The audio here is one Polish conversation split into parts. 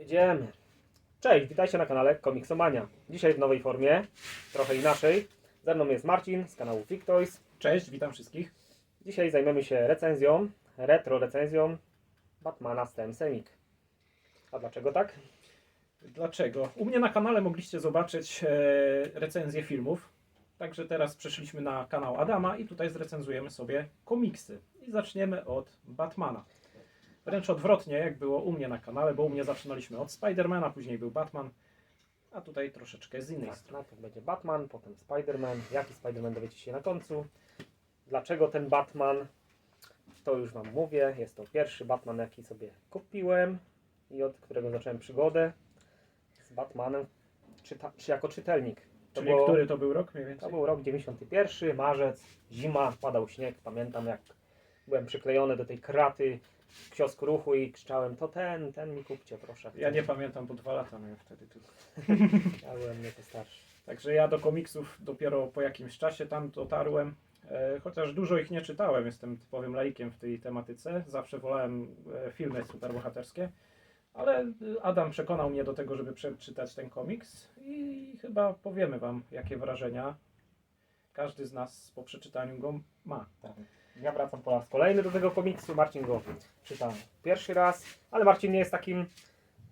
Jedziemy. Cześć, witajcie na kanale Komiksomania. Dzisiaj w nowej formie, trochę inaczej. Ze mną jest Marcin z kanału Fictoys. Cześć, witam wszystkich. Dzisiaj zajmiemy się recenzją, retro recenzją Batmana z TM Semik. A dlaczego tak? Dlaczego? U mnie na kanale mogliście zobaczyć e, recenzję filmów. Także teraz przeszliśmy na kanał Adama i tutaj zrecenzujemy sobie komiksy. I zaczniemy od Batmana. Wręcz odwrotnie, jak było u mnie na kanale, bo u mnie zaczynaliśmy od Spidermana, później był Batman, a tutaj troszeczkę z innej Tak, strony. najpierw będzie Batman, potem Spider-Man. Jaki Spider-Man dowiecie się na końcu. Dlaczego ten Batman? To już Wam mówię. Jest to pierwszy Batman, jaki sobie kupiłem i od którego zacząłem przygodę z Batmanem czyta, czy jako czytelnik. To, Czyli było, który to był rok mniej więcej? to był rok 91, marzec, zima, padał śnieg. Pamiętam jak byłem przyklejony do tej kraty kiosku ruchu i krzyczałem, to ten, ten mi kupcie proszę. Ja nie pamiętam, bo dwa lata miałem wtedy tylko. Ja byłem nieco starszy. Także ja do komiksów dopiero po jakimś czasie tam dotarłem. E, chociaż dużo ich nie czytałem, jestem typowym laikiem w tej tematyce. Zawsze wolałem e, filmy superbohaterskie. Ale e, Adam przekonał mnie do tego, żeby przeczytać ten komiks i chyba powiemy Wam, jakie wrażenia każdy z nas po przeczytaniu go ma. Tak. Ja wracam po raz kolejny do tego komiksu. Marcin go czyta pierwszy raz, ale Marcin nie jest takim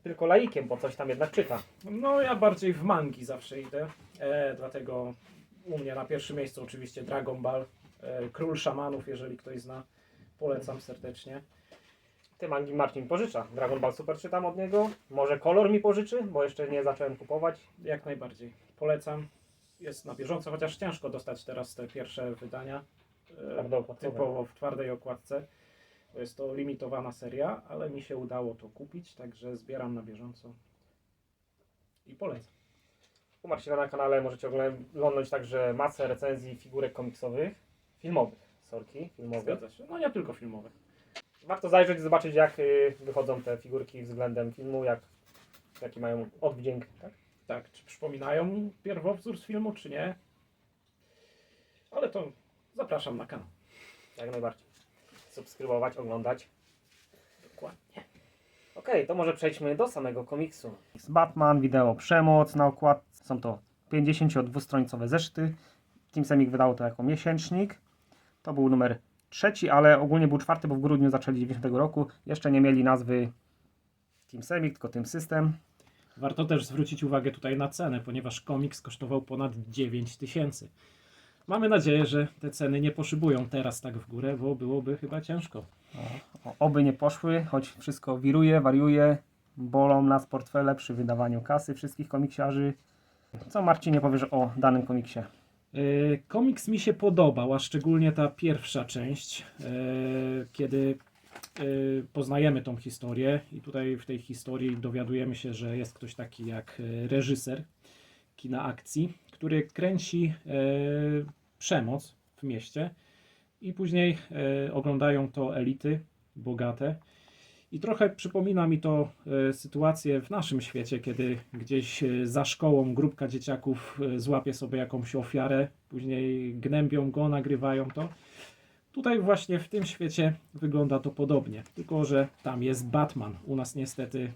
tylko laikiem, bo coś tam jednak czyta. No, ja bardziej w mangi zawsze idę, e, dlatego u mnie na pierwszym miejscu oczywiście Dragon Ball, e, Król Szamanów, jeżeli ktoś zna. Polecam serdecznie. Ty mangi Marcin pożycza. Dragon Ball Super czytam od niego. Może kolor mi pożyczy, bo jeszcze nie zacząłem kupować. Jak najbardziej. Polecam. Jest na bieżąco, chociaż ciężko dostać teraz te pierwsze wydania. Typowo w twardej okładce. To jest to limitowana seria, ale mi się udało to kupić, także zbieram na bieżąco. I polecam. U Marcina na kanale możecie oglądać także masę recenzji figurek komiksowych, filmowych, sorki, filmowych. Zgadza się. No nie tylko filmowe. Warto zajrzeć i zobaczyć jak y, wychodzą te figurki względem filmu, jak, jaki mają odwdzięk. Tak? Tak, czy przypominają pierwowzór z filmu, czy nie? Ale to zapraszam na kanał. Jak najbardziej. Subskrybować, oglądać. Dokładnie. Okej, to może przejdźmy do samego komiksu. Batman, wideo, przemoc na okładce. Są to 52-stronicowe zeszyty. Team Semik wydało to jako miesięcznik. To był numer trzeci, ale ogólnie był czwarty, bo w grudniu zaczęli 90 roku. Jeszcze nie mieli nazwy Team Semik, tylko Team System. Warto też zwrócić uwagę tutaj na cenę, ponieważ komiks kosztował ponad 9 tysięcy. Mamy nadzieję, że te ceny nie poszybują teraz tak w górę, bo byłoby chyba ciężko. O, oby nie poszły, choć wszystko wiruje, wariuje. Bolą nas portfele przy wydawaniu kasy wszystkich komiksiarzy. Co Marcinie powiesz o danym komiksie? Yy, Komiks mi się podobał, a szczególnie ta pierwsza część, yy, kiedy yy, poznajemy tą historię i tutaj w tej historii dowiadujemy się, że jest ktoś taki jak reżyser kina akcji, który kręci przemoc w mieście i później yy, oglądają to elity bogate. I trochę przypomina mi to e, sytuację w naszym świecie, kiedy gdzieś e, za szkołą grupka dzieciaków e, złapie sobie jakąś ofiarę, później gnębią go, nagrywają to. Tutaj właśnie w tym świecie wygląda to podobnie, tylko że tam jest Batman. U nas niestety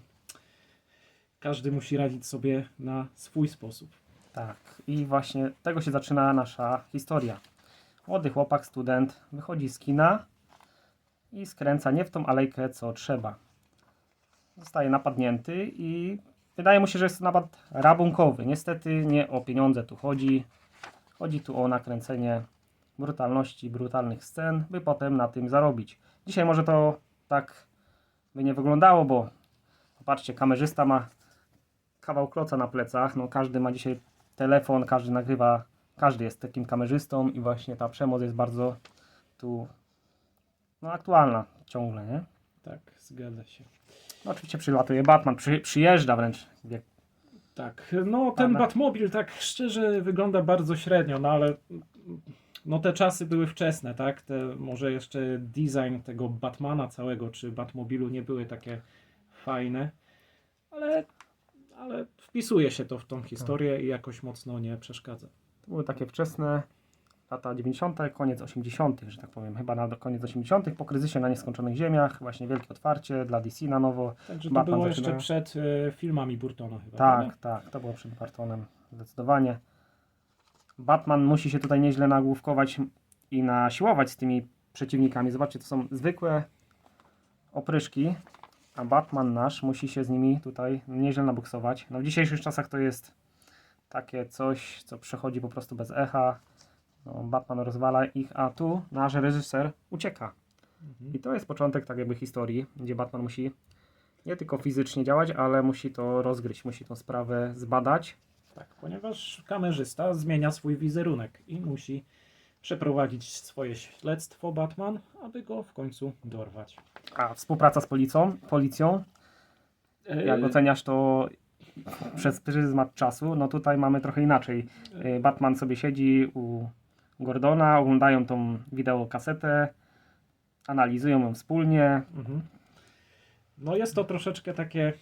każdy musi radzić sobie na swój sposób. Tak, i właśnie tego się zaczyna nasza historia. Młody chłopak, student, wychodzi z kina i skręca nie w tą alejkę, co trzeba. Zostaje napadnięty i wydaje mu się, że jest to napad rabunkowy. Niestety nie o pieniądze tu chodzi. Chodzi tu o nakręcenie brutalności, brutalnych scen, by potem na tym zarobić. Dzisiaj może to tak by nie wyglądało, bo popatrzcie, kamerzysta ma kawał kloca na plecach. No, każdy ma dzisiaj telefon, każdy nagrywa, każdy jest takim kamerzystą i właśnie ta przemoc jest bardzo tu no, aktualna ciągle, nie? Tak, zgadza się. No, oczywiście przylatuje Batman, przy, przyjeżdża wręcz. Tak, no ten Pana. Batmobil tak szczerze wygląda bardzo średnio, no ale no te czasy były wczesne, tak? Te, może jeszcze design tego Batmana całego, czy Batmobilu nie były takie fajne, ale, ale wpisuje się to w tą historię i jakoś mocno nie przeszkadza. To były takie wczesne lata 90., koniec 80., że tak powiem, chyba na koniec 80., po kryzysie na nieskończonych ziemiach, właśnie wielkie otwarcie dla DC na nowo. Także to Batman było jeszcze zaczyna- przed e, filmami Burtona chyba. Tak, prawda? tak, to było przed Bartonem, zdecydowanie. Batman musi się tutaj nieźle nagłówkować i nasiłować z tymi przeciwnikami. Zobaczcie, to są zwykłe opryszki, a Batman nasz musi się z nimi tutaj nieźle nabuksować. No w dzisiejszych czasach to jest takie coś, co przechodzi po prostu bez echa. No, Batman rozwala ich, a tu nasz reżyser ucieka. Mhm. I to jest początek tak jakby historii, gdzie Batman musi nie tylko fizycznie działać, ale musi to rozgryźć, musi tą sprawę zbadać. Tak, ponieważ kamerzysta zmienia swój wizerunek i musi przeprowadzić swoje śledztwo Batman, aby go w końcu dorwać. A współpraca z policją, policją E, jak oceniasz to przez pryzmat czasu, no tutaj mamy trochę inaczej. Y, Batman sobie siedzi u Gordona, oglądają tą wideokasetę, analizują ją wspólnie. Mhm. No jest to troszeczkę takie e,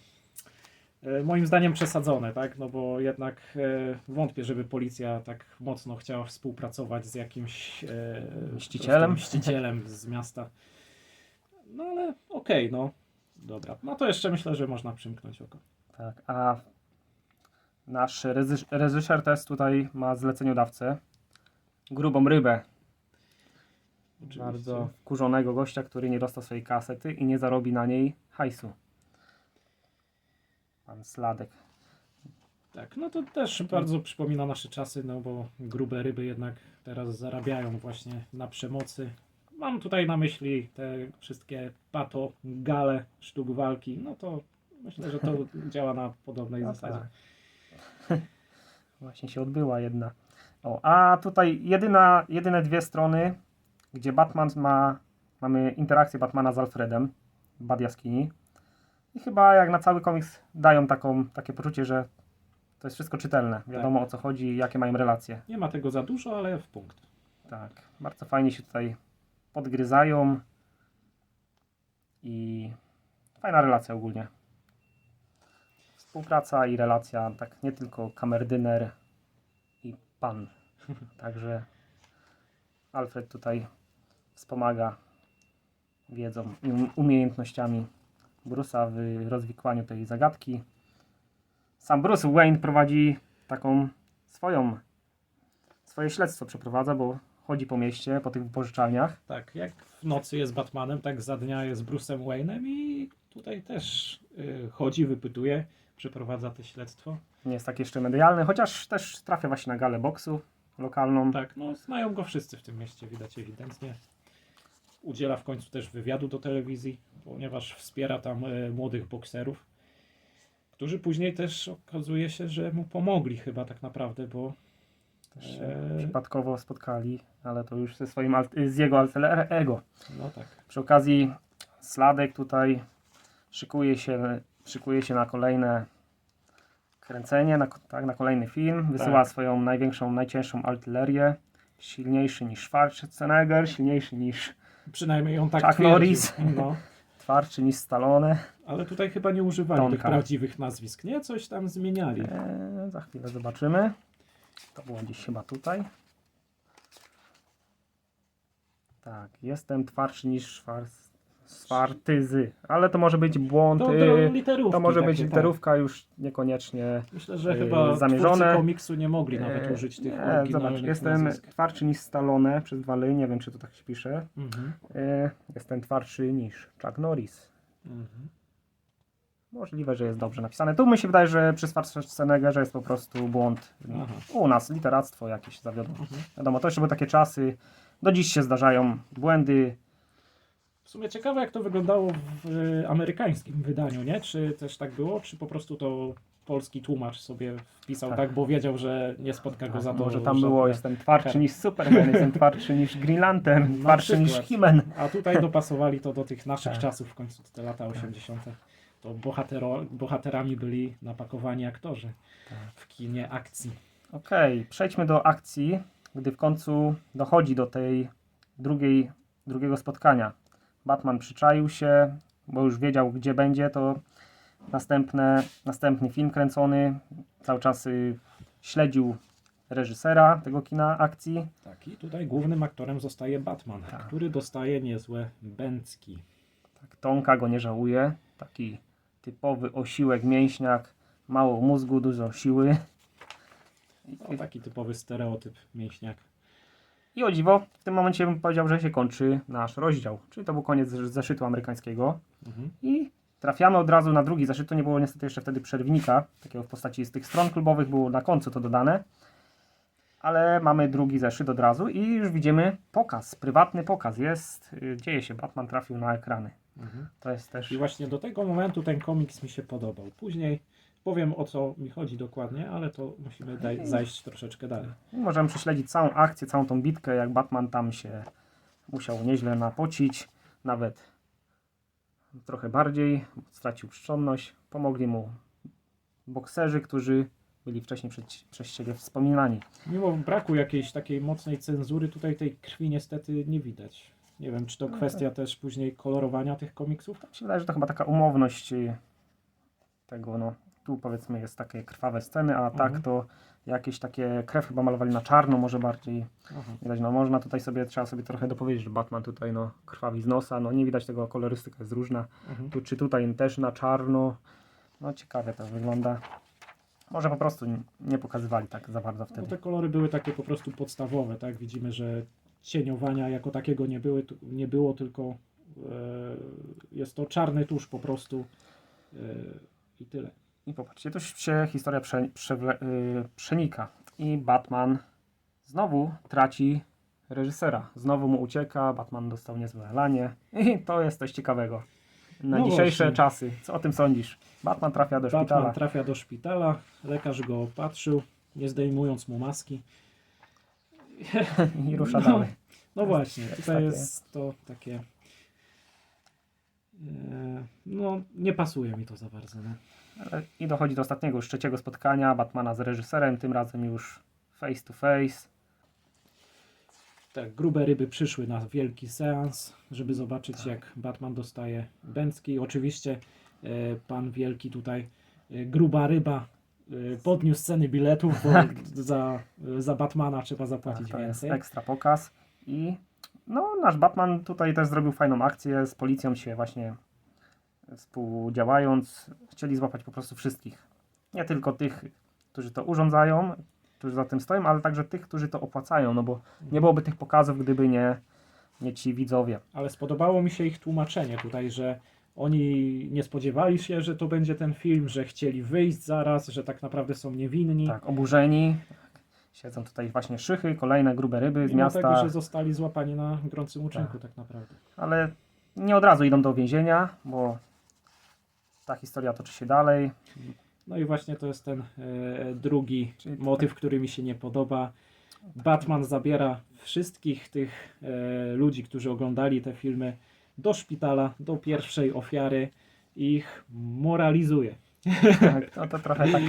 moim zdaniem przesadzone, tak? No bo jednak e, wątpię, żeby policja tak mocno chciała współpracować z jakimś e, Mścicielem? mścicielem z miasta. No ale okej, no. Dobra. No to jeszcze myślę, że można przymknąć oko. Tak, a nasz reżys- reżyser też tutaj ma zleceniodawcę. Grubą rybę, Oczywiście. bardzo wkurzonego gościa, który nie dostał swojej kasety i nie zarobi na niej hajsu. Pan Sladek. Tak, no to też bardzo przypomina nasze czasy, no bo grube ryby jednak teraz zarabiają właśnie na przemocy. Mam tutaj na myśli te wszystkie pato, gale, sztuk walki, no to myślę, że to działa na podobnej No zasadzie. tak. Właśnie się odbyła jedna. O, a tutaj jedyna, jedyne dwie strony, gdzie Batman ma, mamy interakcję Batmana z Alfredem w Bad Jaskini. I chyba jak na cały komiks dają taką, takie poczucie, że to jest wszystko czytelne. Wiadomo o co chodzi i jakie mają relacje. Nie ma tego za dużo, ale w punkt. Tak, bardzo fajnie się tutaj podgryzają i fajna relacja ogólnie. Współpraca i relacja, tak nie tylko kamerdyner i pan. Także Alfred tutaj wspomaga wiedzą i um- umiejętnościami Bruce'a w rozwikłaniu tej zagadki. Sam Bruce Wayne prowadzi taką swoją swoje śledztwo przeprowadza, bo chodzi po mieście, po tych wypożyczalniach. Tak, jak w nocy jest Batmanem, tak za dnia jest Bruce'em Wayne'em i tutaj też y, chodzi, wypytuje, przeprowadza to śledztwo. Nie jest tak jeszcze medialny, chociaż też trafia właśnie na galę boksu lokalną. Tak, no znają go wszyscy w tym mieście, widać ewidentnie. Udziela w końcu też wywiadu do telewizji, ponieważ wspiera tam e, młodych bokserów, którzy później też okazuje się, że mu pomogli chyba tak naprawdę, bo Też się Eee. przypadkowo spotkali, ale to już ze swoim, z jego alter ego. no tak. Przy okazji Sladek tutaj szykuje się, szykuje się na kolejne kręcenie, na, tak, na kolejny film. Wysyła Tak. swoją największą, najcięższą artylerię. Silniejszy niż Schwarzenegger, silniejszy niż Przynajmniej on tak Chuck twierdził. Norris. No, twardszy niż Stallone. ale tutaj chyba nie używali tych Tonka. prawdziwych nazwisk, nie? Coś tam zmieniali. Eee, za chwilę zobaczymy. To było gdzieś chyba tutaj. Tak, jestem twardszy niż szwar- Swartyzy, ale to może być błąd. To, literówki To może takie, być tak. literówka już niekoniecznie. Myślę, że yy, chyba zamierzone. komiksu nie mogli nawet Eee, użyć tych nie, Zobacz, jestem nazwisk. twardszy niż Stallone przez dwa ly, nie wiem czy to tak się pisze. Mhm. Jestem twardszy niż Chuck Norris. Mhm. Możliwe, że jest dobrze napisane. Tu mi się wydaje, że przy Schwarzeneggerze jest po prostu błąd. Aha. U nas literactwo jakieś zawiodło. Mhm. Wiadomo, to jeszcze były takie czasy. Do dziś się zdarzają błędy. W sumie ciekawe, jak to wyglądało w y, amerykańskim wydaniu, nie? Czy też tak było, czy po prostu to polski tłumacz sobie wpisał tak, Tak. bo wiedział, że nie spotka go za to. Może tam było, jestem twardszy Tak. niż Superman, jestem twardszy niż Green Lantern, Na twardszy niż przykład. He-Man. A tutaj dopasowali to do tych naszych Tak. czasów, w końcu te lata 80. To bohatero, bohaterami byli napakowani aktorzy Tak. w kinie akcji. Okej, przejdźmy do akcji, gdy w końcu dochodzi do tej drugiej, drugiego spotkania. Batman przyczaił się, bo już wiedział gdzie będzie, to następne, następny film kręcony, cały czas y, śledził reżysera tego kina akcji. Tak, i tutaj głównym aktorem zostaje Batman, Tak. który dostaje niezłe bęcki. Tak, Tonka go nie żałuje. Taki typowy osiłek, mięśniak, mało mózgu, dużo siły. No, taki typowy stereotyp mięśniak. I o dziwo, w tym momencie bym powiedział, że się kończy nasz rozdział. Czyli to był koniec zeszytu amerykańskiego. Mhm. I trafiamy od razu na drugi zeszyt. To nie było niestety jeszcze wtedy przerwnika, takiego w postaci z tych stron klubowych, było na końcu to dodane. Ale mamy drugi zeszyt od razu i już widzimy pokaz, prywatny pokaz. Jest, y, dzieje się, Batman trafił na ekrany. Mhm. To jest też... I właśnie do tego momentu ten komiks mi się podobał. Później powiem o co mi chodzi dokładnie, ale to musimy daj, zajść troszeczkę dalej. Możemy prześledzić całą akcję, całą tą bitkę, jak Batman tam się musiał nieźle napocić, nawet trochę bardziej, stracił przytomność. Pomogli mu bokserzy, którzy byli wcześniej przed, przez siebie wspominani. Mimo braku jakiejś takiej mocnej cenzury, tutaj tej krwi niestety nie widać. Nie wiem, czy to kwestia też później kolorowania tych komiksów? Mi się wydaje, że to chyba taka umowność tego, no, tu powiedzmy jest takie krwawe sceny, a tak Mhm. to jakieś takie krew chyba malowali na czarno, może bardziej Aha. widać, no można tutaj sobie, trzeba sobie trochę dopowiedzieć, że Batman tutaj no krwawi z nosa, no nie widać tego, kolorystyka jest różna, Mhm. tu czy tutaj też na czarno, no ciekawie to wygląda. Może po prostu nie pokazywali tak za bardzo No, wtedy. te kolory były takie po prostu podstawowe, tak? Widzimy, że cieniowania jako takiego nie, były, nie było, tylko e, jest to czarny tusz po prostu e, i tyle. I popatrzcie, tu się historia prze, przewle, y, przenika. I Batman znowu traci reżysera. Znowu mu ucieka, Batman dostał niezłe lanie. I to jest coś ciekawego. Na No dzisiejsze właśnie. czasy. Co o tym sądzisz? Batman trafia do Batman szpitala. trafia do szpitala, lekarz go opatrzył, nie zdejmując mu maski. I rusza No. dalej. No właśnie, tutaj jest to takie. e, No, nie pasuje mi to za bardzo. No. I dochodzi do ostatniego, już trzeciego spotkania Batmana z reżyserem. Tym razem już face to face. Tak, grube ryby przyszły na wielki seans, żeby zobaczyć, Tak. jak Batman dostaje bęcki. Oczywiście e, pan wielki tutaj, e, gruba ryba, e, podniósł ceny biletów, bo za, za Batmana trzeba Tak, zapłacić to jest więcej. ekstra pokaz. I no, nasz Batman tutaj też zrobił fajną akcję. Z policją się właśnie współdziałając, chcieli złapać po prostu wszystkich. Nie tylko tych, którzy to urządzają, którzy za tym stoją, ale także tych, którzy to opłacają, no bo nie byłoby tych pokazów, gdyby nie, nie ci widzowie. Ale spodobało mi się ich tłumaczenie tutaj, że oni nie spodziewali się, że to będzie ten film, że chcieli wyjść zaraz, że tak naprawdę są niewinni. Tak, oburzeni. Siedzą tutaj właśnie szychy, kolejne grube ryby z Mimo miasta, tego, że zostali złapani na gorącym uczynku tak naprawdę. ale nie od razu idą do więzienia, bo ta historia toczy się dalej. No i właśnie to jest ten e, drugi Czyli tutaj- motyw, który mi się nie podoba. Batman zabiera wszystkich tych e, ludzi, którzy oglądali te filmy do szpitala, do pierwszej ofiary i ich moralizuje. Tak, to, to trochę tak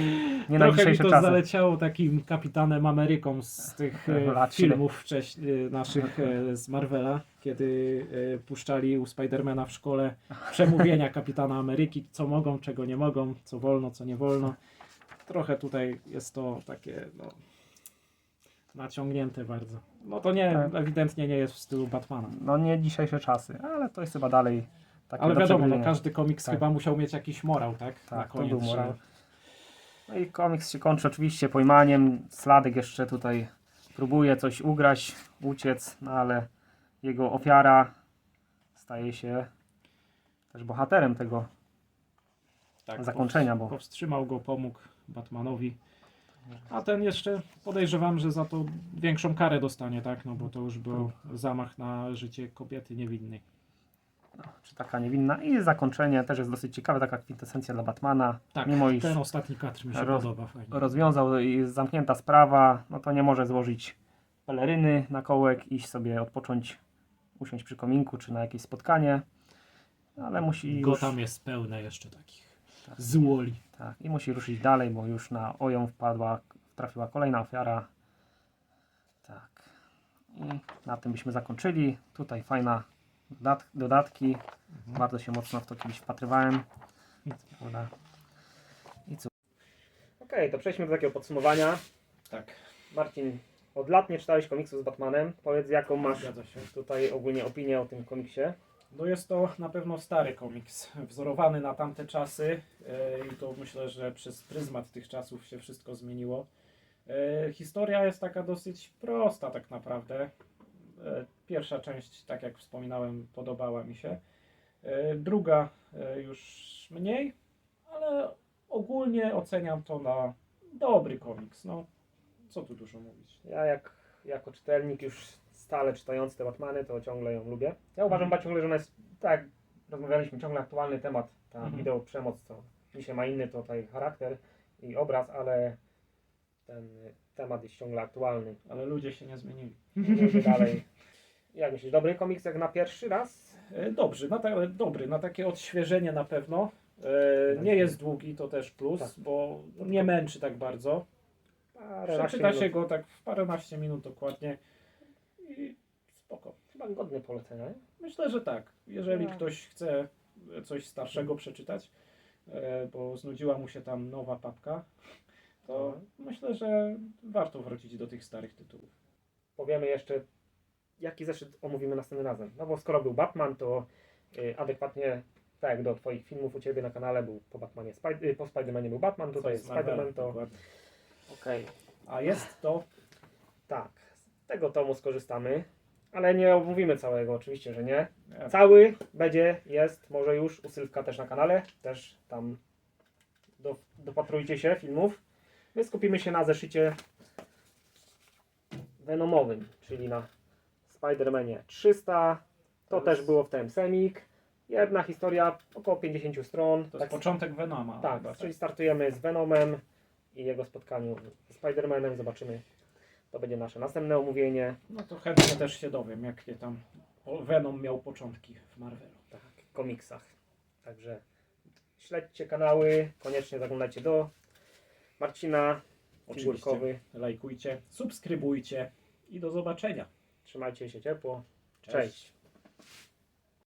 nie na Trochę mi dzisiejsze to czasy. zaleciało takim kapitanem Ameryką z tych e, Lat filmów wcześniej naszych e, z Marvela, kiedy e, puszczali u Spidermana w szkole przemówienia kapitana Ameryki, co mogą, czego nie mogą, co wolno, co nie wolno. Trochę tutaj jest to takie no, naciągnięte bardzo. No to nie, Tak. ewidentnie nie jest w stylu Batmana. No nie dzisiejsze czasy, ale to jest chyba dalej takie Ale do wiadomo, no, każdy komiks Tak. chyba musiał mieć jakiś morał, tak? Tak, to koniec, był że- morał. No i komiks się kończy oczywiście pojmaniem. Sladek jeszcze tutaj próbuje coś ugrać, uciec, no ale jego ofiara staje się też bohaterem tego tak, zakończenia, bo powstrzymał go, pomógł Batmanowi. A ten jeszcze podejrzewam, że za to większą karę dostanie, tak? No bo to już był zamach na życie kobiety niewinnej. Czy taka niewinna. I zakończenie też jest dosyć ciekawe, taka kwintesencja dla Batmana. Tak, Mimo iż ten ostatni kadr mi się roz- podoba fajnie. rozwiązał i jest zamknięta sprawa, no to nie może złożyć peleryny na kołek, iść sobie odpocząć, usiąść przy kominku czy na jakieś spotkanie, ale musi już, Gotham jest pełne jeszcze takich Tak. złoli. tak, i musi ruszyć dalej, bo już na oją wpadła, trafiła kolejna ofiara. Tak. I na tym byśmy zakończyli. Tutaj fajna dodatki. Mhm. Bardzo się mocno w to kiedyś wpatrywałem. Dobra. I co? Okej, to przejdźmy do takiego podsumowania. Tak. Marcin, od lat nie czytałeś komiksu z Batmanem. Powiedz, jaką masz tutaj ogólnie opinię o tym komiksie. No jest to na pewno stary komiks, wzorowany na tamte czasy e, i to myślę, że przez pryzmat tych czasów się wszystko zmieniło. E, Historia jest taka dosyć prosta tak naprawdę. Pierwsza część, tak jak wspominałem, podobała mi się. E, Druga e, już mniej, ale ogólnie oceniam to na dobry komiks. No, co tu dużo mówić. Ja jak, jako czytelnik już stale czytający te Batmany, to ciągle ją lubię. Ja uważam Mhm. ciągle, że ona jest, tak rozmawialiśmy, ciągle aktualny temat. Ta Mhm. wideo przemoc, to dzisiaj ma inny tutaj charakter i obraz, ale ten temat jest ciągle aktualny. Ale ludzie się nie zmienili. Dalej. Jak myślisz, dobry komiks jak na pierwszy raz? E, Dobry, na ta, dobry, na takie odświeżenie na pewno. E, nie jest długi, to też plus, Tak. bo nie męczy tak bardzo. Przeczyta się go tak w paręnaście minut dokładnie i spoko. Chyba godny polecenia? Myślę, że tak. Jeżeli Tak. ktoś chce coś starszego przeczytać, e, bo znudziła mu się tam nowa papka, to Mhm. myślę, że warto wrócić do tych starych tytułów. Powiemy jeszcze, jaki zeszyt omówimy następnym razem. No bo skoro był Batman, to y, adekwatnie, tak jak do Twoich filmów u Ciebie na kanale był po Batmanie, y, po Spidermanie był Batman, tutaj jest Co jest Spiderman, to okej, A jest to tak, z tego tomu skorzystamy, ale nie omówimy całego, oczywiście, że nie. e, Cały będzie, jest, może już u Sylwka też na kanale, też tam do, dopatrujcie się filmów. My skupimy się na zeszycie Venomowym, czyli na Spider-Manie 300. To To jest- też było w tym semik. Jedna historia, około 50 stron. to tak, jest początek Venoma. tak, chyba, czyli startujemy z Venomem i jego spotkaniu z Spider-Manem. Zobaczymy. To będzie nasze następne omówienie. No to chętnie też się dowiem, jakie tam Venom miał początki w Marvelu. tak, komiksach. Także śledźcie kanały, koniecznie zaglądajcie do Marcina, Oczywiście. Lajkujcie, subskrybujcie i do zobaczenia. Trzymajcie się ciepło. Cześć. Cześć.